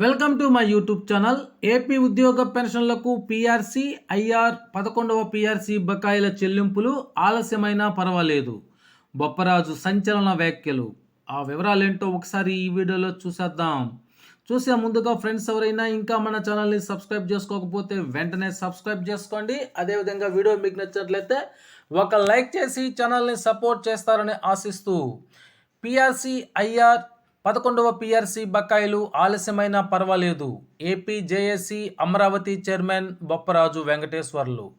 Welcome to my YouTube channel. AP ఉద్యోగ పెన్షన్లకు PRC IR పదకొండవ పీఆర్సీ బకాయిల చెల్లింపులు ఆలస్యమైనా పర్వాలేదు. బొప్పరాజు సంచలన వ్యాఖ్యలు. ఆ వివరాలేంటో ఒకసారి ఈ వీడియోలో చూసేద్దాం. చూసే ముందుగా ఫ్రెండ్స్ ఎవరైనా ఇంకా మన ఛానల్ని సబ్స్క్రైబ్ చేసుకోకపోతే వెంటనే సబ్స్క్రైబ్ చేసుకోండి. అదేవిధంగా వీడియో మీకు నచ్చినట్లయితే ఒక లైక్ చేసి ఛానల్ని సపోర్ట్ చేస్తారని ఆశిస్తూ. పిఆర్సీ ఐఆర్ పదకొండవ పీఆర్సీ బకాయిలు ఆలస్యమైనా పర్వాలేదు. AP JAC Amaravati chairman Bopparaju Venkateswarlu.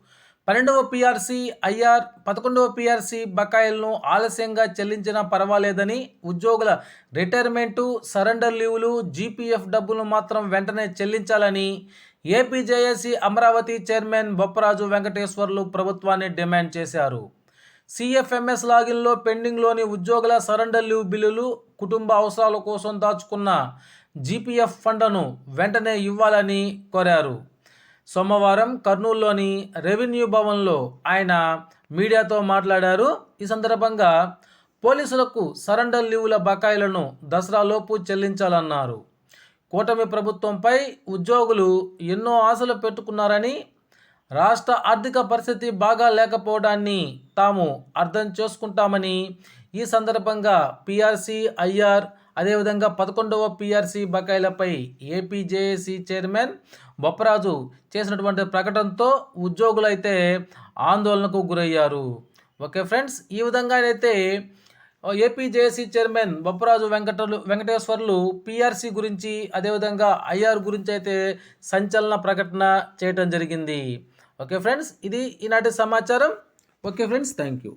పన్నెండవ పీఆర్సీ ఐఆర్ పదకొండవ పీఆర్సీ బకాయిలను ఆలస్యంగా చెల్లించినా పర్వాలేదని ఉద్యోగుల రిటైర్మెంటు సరెండర్ లీవులు జీపీఎఫ్ డబ్బులు మాత్రం వెంటనే చెల్లించాలని ఏపీ అమరావతి చైర్మన్ బొప్పరాజు వెంకటేశ్వర్లు ప్రభుత్వాన్ని డిమాండ్ చేశారు. సిఎఫ్ఎంఎస్ లాగిన్లో పెండింగ్లోని ఉద్యోగుల సరెండర్ లీవ్ బిల్లులు కుటుంబ అవసరాల కోసం దాచుకున్న జీపీఎఫ్ ఫండ్ను వెంటనే ఇవ్వాలని కోరారు. సోమవారం కర్నూలులోని రెవెన్యూ భవన్లో ఆయన మీడియాతో మాట్లాడారు. ఈ సందర్భంగా పోలీసులకు సరెండర్ లీవుల బకాయిలను దసరాలోపు చెల్లించాలన్నారు. కూటమి ప్రభుత్వంపై ఉద్యోగులు ఎన్నో ఆశలు పెట్టుకున్నారని రాష్ట్ర ఆర్థిక పరిస్థితి బాగా లేకపోవడాన్ని తాము అర్థం చేసుకుంటామని ఈ సందర్భంగా పిఆర్సీ ఐఆర్ అదేవిధంగా పదకొండవ పిఆర్సీ బకాయిలపై ఏపీజేఏసీ చైర్మన్ బొప్పరాజు చేసినటువంటి ప్రకటనతో ఉద్యోగులైతే ఆందోళనకు గురయ్యారు. ఓకే ఫ్రెండ్స్ ఈ విధంగానైతే ఏపీజేఏసీ చైర్మన్ బొప్పరాజు వెంకటలు వెంకటేశ్వర్లు పిఆర్సీ గురించి అదేవిధంగా ఐఆర్ గురించి అయితే సంచలన ప్రకటన చేయటం జరిగింది. ఓకే ఫ్రెండ్స్ ఇది ఈనాటి సమాచారం. Okay friends thank you